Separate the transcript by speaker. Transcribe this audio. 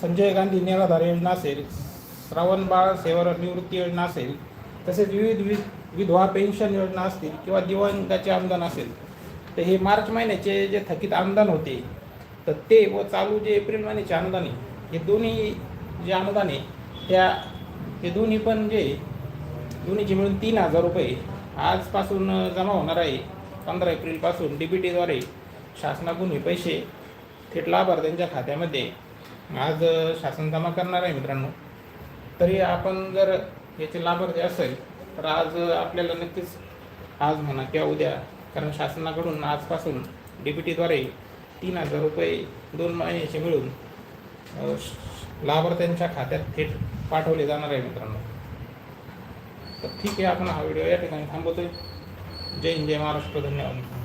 Speaker 1: संजय गांधी निराधार योजना असेल श्रावण बाळ सेवा निवृत्ती योजना असेल तसेच विविध वि विधवा पेन्शन योजना असतील किंवा दिव्यांगाचे अनुदान असेल तर हे मार्च महिन्याचे जे थकीत अनुदान होते तर ते व चालू जे एप्रिल महिन्याचे अनुदान आहे हे दोन्ही जे अनुदान आहे त्या हे दोन्ही पण जे दोन्हीचे मिळून तीन हजार रुपये आजपासून जमा होणार आहे. पंधरा एप्रिलपासून डी बी टीद्वारे शासनाकडून हे पैसे थेट लाभार्थ्यांच्या खात्यामध्ये आज शासन जमा करणार आहे मित्रांनो. तरी आपण जर याचे लाभार्थी असेल तर आज आपल्याला नक्कीच आज म्हणा किंवा उद्या कारण शासनाकडून आजपासून डी बी टीद्वारे तीन हजार रुपये दोन महिन्याचे मिळून श- लाभार्थ्यांच्या खात्यात थेट पाठवले जाणार आहे मित्रांनो. तर ठीक आहे आपण हा व्हिडिओ या ठिकाणी थांबवतोय. जय हिंद जय महाराष्ट्र धन्यवाद.